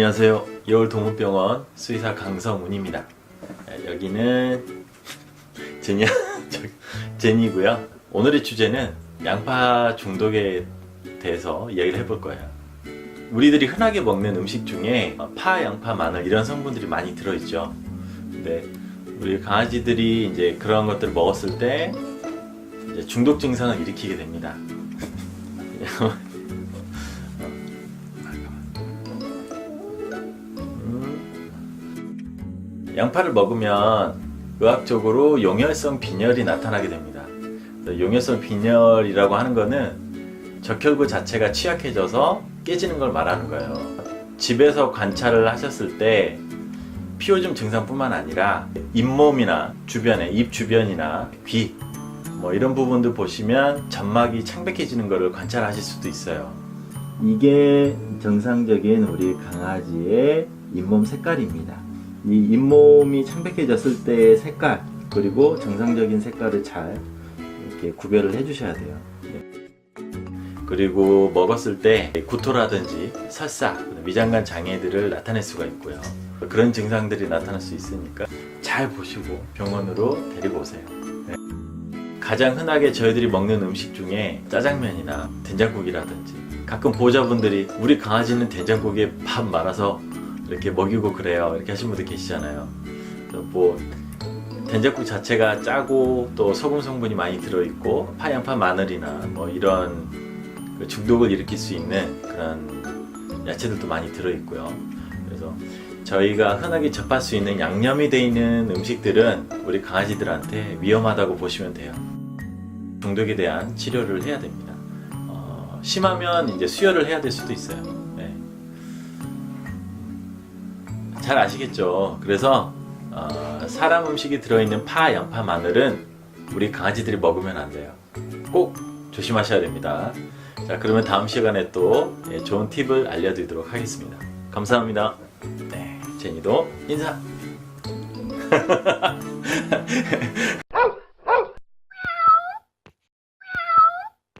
안녕하세요. 여울 동문병원 수의사 강성훈입니다. 아, 여기는 제니 저, 제니고요. 오늘의 주제는 양파 중독에 대해서 이야기를 해볼 거예요. 우리들이 흔하게 먹는 음식 중에 파, 양파, 마늘 이런 성분들이 많이 들어있죠. 근데 우리 강아지들이 이제 그런 것들을 먹었을 때 중독 증상을 일으키게 됩니다. 양파를 먹으면 의학적으로 용혈성 빈혈이 나타나게 됩니다. 용혈성 빈혈이라고 하는 거는 적혈구 자체가 취약해져서 깨지는 걸 말하는 거예요. 집에서 관찰을 하셨을 때 피오즘 증상뿐만 아니라 잇몸이나 주변에 입 주변이나 귀 뭐 이런 부분들 보시면 점막이 창백해지는 것을 관찰하실 수도 있어요. 이게 정상적인 우리 강아지의 잇몸 색깔입니다. 이 잇몸이 창백해졌을 때의 색깔 그리고 정상적인 색깔을 잘 이렇게 구별을 해주셔야 돼요. 네. 그리고 먹었을 때 구토라든지 설사, 위장관 장애들을 나타낼 수가 있고요. 그런 증상들이 나타날 수 있으니까 잘 보시고 병원으로 데리고 오세요. 네. 가장 흔하게 저희들이 먹는 음식 중에 짜장면이나 된장국이라든지 가끔 보호자분들이 우리 강아지는 된장국에 밥 말아서 이렇게 먹이고 그래요. 이렇게 하신 분들 계시잖아요. 뭐 된장국 자체가 짜고 또 소금 성분이 많이 들어있고 파 양파 마늘이나 뭐 이런 그 중독을 일으킬 수 있는 그런 야채들도 많이 들어있고요. 그래서 저희가 흔하게 접할 수 있는 양념이 돼 있는 음식들은 우리 강아지들한테 위험하다고 보시면 돼요. 중독에 대한 치료를 해야 됩니다. 어, 심하면 이제 수혈을 해야 될 수도 있어요. 잘 아시겠죠? 그래서 어, 사람 음식이 들어있는 파, 양파, 마늘은 우리 강아지들이 먹으면 안 돼요. 꼭 조심하셔야 됩니다. 자, 그러면 다음 시간에 또 예, 좋은 팁을 알려드리도록 하겠습니다. 감사합니다. 네, 제니도 인사.